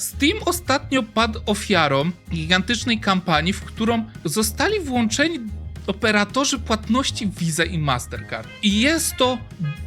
Steam ostatnio padł ofiarą gigantycznej kampanii, w którą zostali włączeni operatorzy płatności Visa i Mastercard. I jest to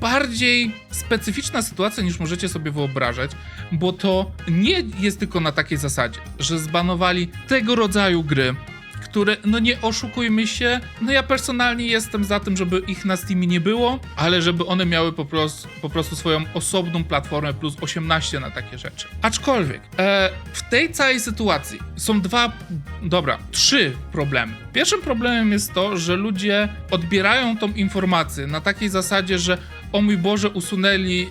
bardziej specyficzna sytuacja niż możecie sobie wyobrażać, bo to nie jest tylko na takiej zasadzie, że zbanowali tego rodzaju gry, które, no nie oszukujmy się, no ja personalnie jestem za tym, żeby ich na Steamie nie było, ale żeby one miały po prostu, po prostu swoją osobną platformę plus 18 na takie rzeczy. Aczkolwiek, e, w tej całej sytuacji są dwa, dobra, trzy problemy. Pierwszym problemem jest to, że ludzie odbierają tą informację na takiej zasadzie, że o mój Boże, usunęli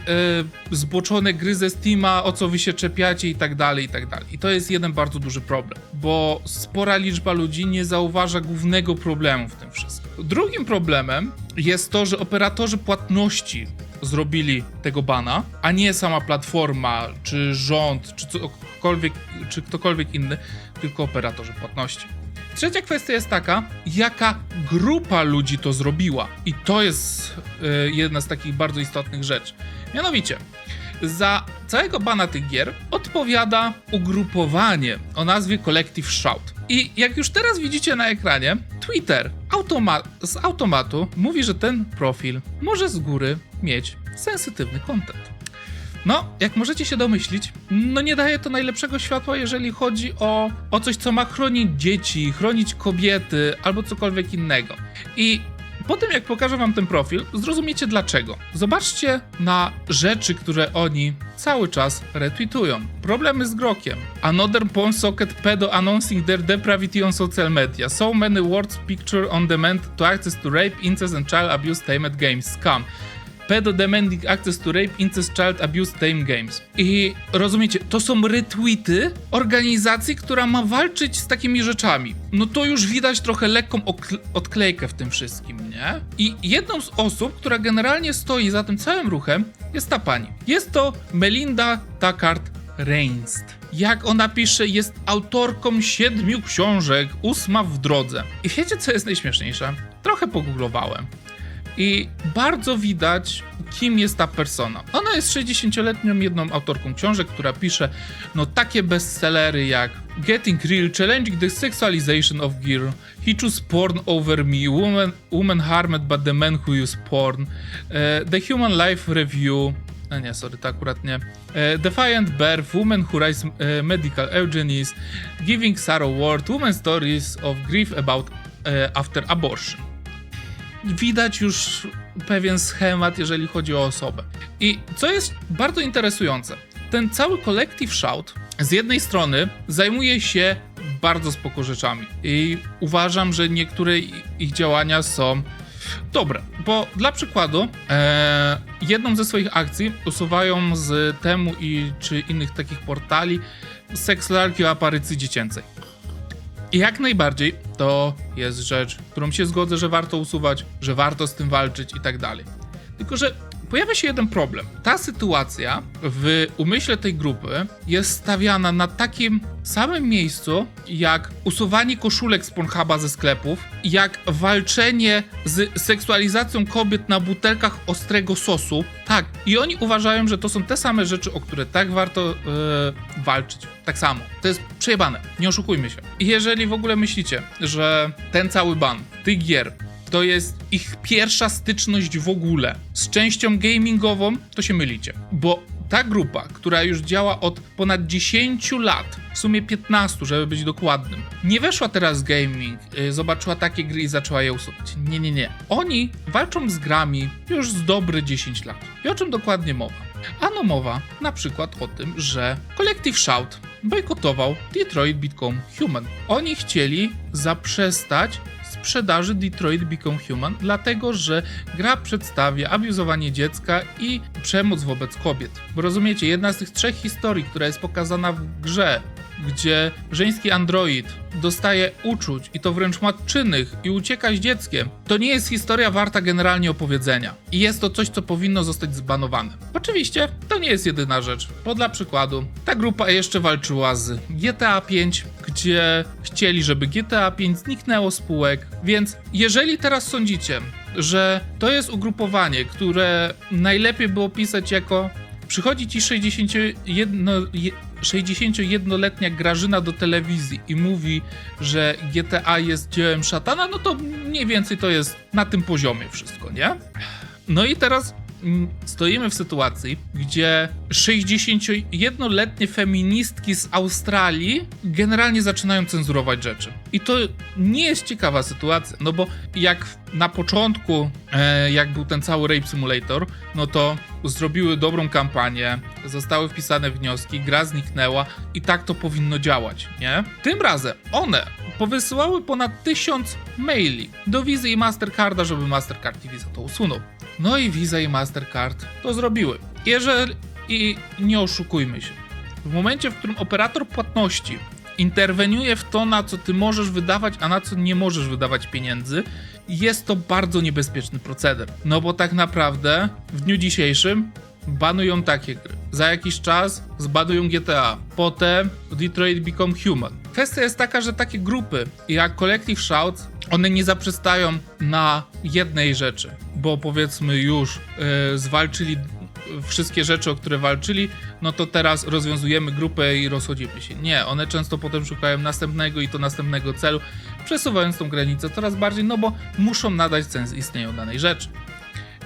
e, zboczone gry ze Steama, o co wy się czepiacie i tak dalej, i tak dalej. I to jest jeden bardzo duży problem, bo spora liczba ludzi nie zauważa głównego problemu w tym wszystkim. Drugim problemem jest to, że operatorzy płatności zrobili tego bana, a nie sama platforma, czy rząd, czy cokolwiek, czy ktokolwiek inny, tylko operatorzy płatności. Trzecia kwestia jest taka, jaka grupa ludzi to zrobiła. I to jest y, jedna z takich bardzo istotnych rzeczy. Mianowicie, za całego bana tych gier odpowiada ugrupowanie o nazwie Collective Shout. I jak już teraz widzicie na ekranie, Twitter automa z automatu mówi, że ten profil może z góry mieć sensytywny content. No, jak możecie się domyślić, no nie daje to najlepszego światła, jeżeli chodzi o, o coś, co ma chronić dzieci, chronić kobiety albo cokolwiek innego. I po tym, jak pokażę wam ten profil, zrozumiecie dlaczego. Zobaczcie na rzeczy, które oni cały czas retweetują. Problemy z grokiem. Another porn socket pedo announcing their depravity on social media. So many words picture on demand to access to rape, incest and child abuse tamed games. Scam. Pedo demanding access to rape, incest, child abuse, tame games. I rozumiecie, to są retweety organizacji, która ma walczyć z takimi rzeczami. No to już widać trochę lekką odklejkę w tym wszystkim, nie? I jedną z osób, która generalnie stoi za tym całym ruchem, jest ta pani. Jest to Melinda Tackard Reinst. Jak ona pisze, jest autorką siedmiu książek, ósma w drodze. I wiecie, co jest najśmieszniejsze? Trochę pogooglowałem. I bardzo widać, kim jest ta persona. Ona jest 60-letnią jedną autorką książek, która pisze no takie bestsellery jak Getting Real, Challenging the Sexualization of Gear, He Choose Porn Over Me, Woman, woman Harmed by the Men Who Use Porn, e, The Human Life Review, a nie, sorry, to akurat nie. E, Defiant Birth, Women Who Rise Medical Eugenics, Giving Sorrow Word, Women Stories of Grief About e, After Abortion widać już pewien schemat, jeżeli chodzi o osobę. I co jest bardzo interesujące, ten cały Collective Shout z jednej strony zajmuje się bardzo spoko rzeczami i uważam, że niektóre ich działania są dobre, bo dla przykładu e, jedną ze swoich akcji usuwają z temu i czy innych takich portali sekslarki o aparycji dziecięcej. I jak najbardziej to jest rzecz, którą się zgodzę, że warto usuwać, że warto z tym walczyć i tak dalej. Tylko, że pojawia się jeden problem. Ta sytuacja w umyśle tej grupy jest stawiana na takim samym miejscu, jak usuwanie koszulek z Pornhuba ze sklepów, jak walczenie z seksualizacją kobiet na butelkach ostrego sosu. Tak, i oni uważają, że to są te same rzeczy, o które tak warto yy, walczyć. Tak samo. To jest przejebane. Nie oszukujmy się. Jeżeli w ogóle myślicie, że ten cały ban tych gier to jest ich pierwsza styczność w ogóle z częścią gamingową, to się mylicie. Bo ta grupa, która już działa od ponad 10 lat, w sumie 15, żeby być dokładnym, nie weszła teraz gaming, yy, zobaczyła takie gry i zaczęła je usuwać. Nie, nie, nie. Oni walczą z grami już z dobre 10 lat. I o czym dokładnie mowa? Ano mowa na przykład o tym, że Collective Shout bojkotował Detroit Become Human. Oni chcieli zaprzestać sprzedaży Detroit Become Human, dlatego że gra przedstawia abuzowanie dziecka i przemoc wobec kobiet. Bo rozumiecie, jedna z tych trzech historii, która jest pokazana w grze, gdzie żeński android dostaje uczuć i to wręcz matczynych i ucieka z dzieckiem, to nie jest historia warta generalnie opowiedzenia. I jest to coś, co powinno zostać zbanowane. Oczywiście, to nie jest jedyna rzecz, bo dla przykładu, ta grupa jeszcze walczyła z GTA 5, gdzie chcieli, żeby GTA 5 zniknęło z spółek, więc jeżeli teraz sądzicie, że to jest ugrupowanie, które najlepiej było pisać jako Przychodzi ci 61, je- 61-letnia Grażyna do telewizji i mówi, że GTA jest dziełem szatana, no to mniej więcej to jest na tym poziomie wszystko, nie? No i teraz stoimy w sytuacji, gdzie 61-letnie feministki z Australii generalnie zaczynają cenzurować rzeczy. I to nie jest ciekawa sytuacja, no bo jak na początku, e, jak był ten cały Rape Simulator, no to zrobiły dobrą kampanię, zostały wpisane wnioski, gra zniknęła i tak to powinno działać, nie? Tym razem one powysyłały ponad tysiąc maili do Visa i Mastercarda, żeby Mastercard i Visa to usunął. No i Visa i Mastercard to zrobiły. Jeżeli i nie oszukujmy się. W momencie, w którym operator płatności interweniuje w to, na co ty możesz wydawać, a na co nie możesz wydawać pieniędzy, jest to bardzo niebezpieczny proceder. No bo tak naprawdę w dniu dzisiejszym banują takie gry. Za jakiś czas zbanują GTA. Potem Detroit Become Human. Kwestia jest taka, że takie grupy jak Collective Shouts, one nie zaprzestają na jednej rzeczy, bo powiedzmy już yy, zwalczyli wszystkie rzeczy, o które walczyli, no to teraz rozwiązujemy grupę i rozchodzimy się. Nie, one często potem szukają następnego i to następnego celu, przesuwając tą granicę coraz bardziej, no bo muszą nadać sens istnieniu danej rzeczy.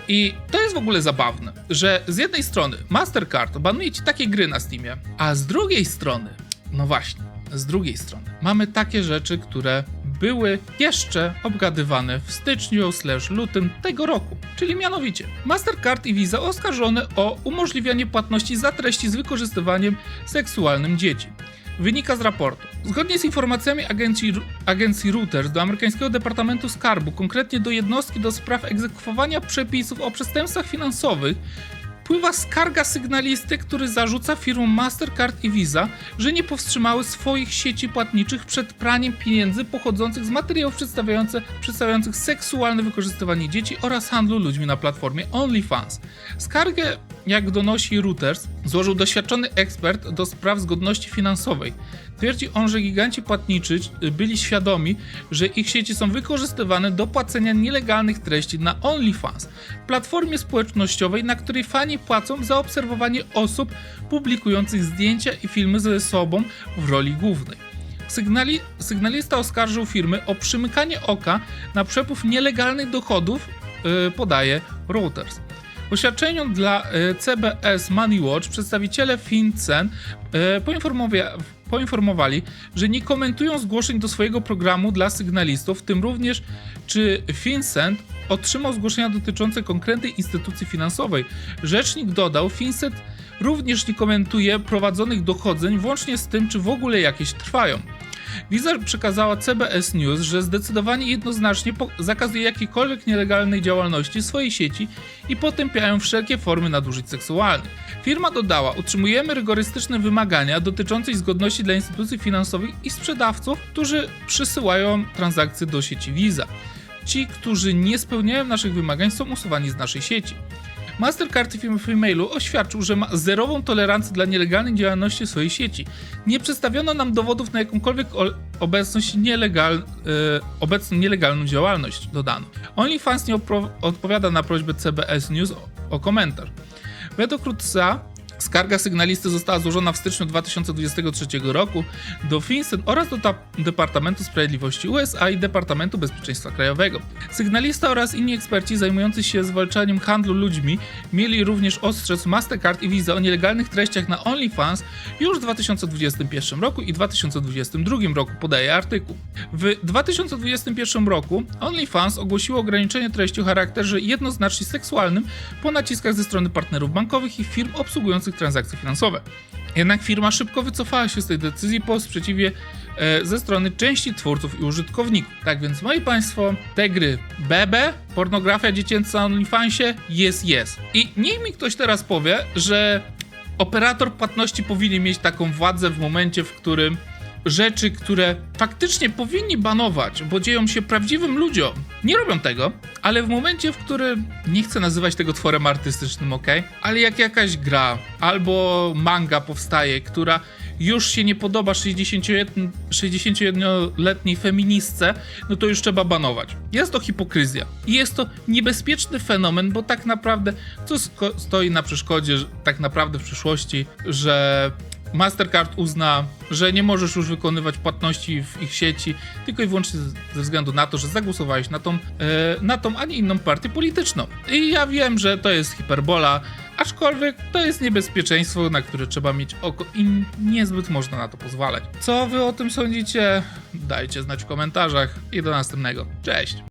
I to jest w ogóle zabawne, że z jednej strony Mastercard banuje ci takie gry na Steamie, a z drugiej strony, no właśnie, z drugiej strony, mamy takie rzeczy, które były jeszcze obgadywane w styczniu lutym tego roku. Czyli mianowicie Mastercard i Visa oskarżone o umożliwianie płatności za treści z wykorzystywaniem seksualnym dzieci. Wynika z raportu. Zgodnie z informacjami agencji, agencji Reuters do amerykańskiego Departamentu Skarbu, konkretnie do jednostki do spraw egzekwowania przepisów o przestępstwach finansowych, wpływa skarga sygnalisty, który zarzuca firmom Mastercard i Visa, że nie powstrzymały swoich sieci płatniczych przed praniem pieniędzy pochodzących z materiałów przedstawiających seksualne wykorzystywanie dzieci oraz handlu ludźmi na platformie OnlyFans. Skargę, jak donosi Reuters, złożył doświadczony ekspert do spraw zgodności finansowej. Twierdzi on, że giganci płatniczy byli świadomi, że ich sieci są wykorzystywane do płacenia nielegalnych treści na OnlyFans, platformie społecznościowej, na której fani płacą za obserwowanie osób publikujących zdjęcia i filmy ze sobą w roli głównej. Sygnali, sygnalista oskarżył firmy o przymykanie oka na przepływ nielegalnych dochodów, yy, podaje Reuters. W oświadczeniu dla y, CBS Money Watch przedstawiciele FinCEN y, poinformowa- poinformowali, że nie komentują zgłoszeń do swojego programu dla sygnalistów, w tym również czy FinCEN otrzymał zgłoszenia dotyczące konkretnej instytucji finansowej. Rzecznik dodał, FinCEN również nie komentuje prowadzonych dochodzeń, włącznie z tym, czy w ogóle jakieś trwają. Visa przekazała CBS News, że zdecydowanie jednoznacznie zakazuje jakiejkolwiek nielegalnej działalności swojej sieci i potępiają wszelkie formy nadużyć seksualnych. Firma dodała: Utrzymujemy rygorystyczne wymagania dotyczące zgodności dla instytucji finansowych i sprzedawców, którzy przysyłają transakcje do sieci Visa. Ci, którzy nie spełniają naszych wymagań, są usuwani z naszej sieci. Mastercard w e-mailu oświadczył, że ma zerową tolerancję dla nielegalnej działalności swojej sieci. Nie przedstawiono nam dowodów na jakąkolwiek obecność nielegal, yy, obecną nielegalną działalność, dodano. OnlyFans nie odpowiada na prośbę CBS News o, o komentarz. Według Rutsa Skarga sygnalisty została złożona w styczniu 2023 roku do FinCEN oraz do Departamentu Sprawiedliwości USA i Departamentu Bezpieczeństwa Krajowego. Sygnalista oraz inni eksperci zajmujący się zwalczaniem handlu ludźmi mieli również ostrzec Mastercard i Visa o nielegalnych treściach na OnlyFans już w 2021 roku i 2022 roku, podaje artykuł. W 2021 roku OnlyFans ogłosiło ograniczenie treści o charakterze jednoznacznie seksualnym po naciskach ze strony partnerów bankowych i firm obsługujących transakcje finansowe. Jednak firma szybko wycofała się z tej decyzji po sprzeciwie e, ze strony części twórców i użytkowników. Tak więc, moi Państwo, te gry BB, pornografia dziecięca na OnlyFansie, jest, jest. I niech mi ktoś teraz powie, że operator płatności powinien mieć taką władzę w momencie, w którym rzeczy, które faktycznie powinni banować, bo dzieją się prawdziwym ludziom, nie robią tego, ale w momencie, w którym nie chcę nazywać tego tworem artystycznym, ok? Ale jak jakaś gra albo manga powstaje, która już się nie podoba 61-letniej feministce, no to już trzeba banować. Jest to hipokryzja. I jest to niebezpieczny fenomen, bo tak naprawdę co stoi na przeszkodzie, tak naprawdę w przyszłości, że Mastercard uzna, że nie możesz już wykonywać płatności w ich sieci tylko i wyłącznie ze względu na to, że zagłosowałeś na tą, e, na tą, a nie inną partię polityczną. I ja wiem, że to jest hiperbola, aczkolwiek to jest niebezpieczeństwo, na które trzeba mieć oko i niezbyt można na to pozwalać. Co wy o tym sądzicie? Dajcie znać w komentarzach i do następnego. Cześć!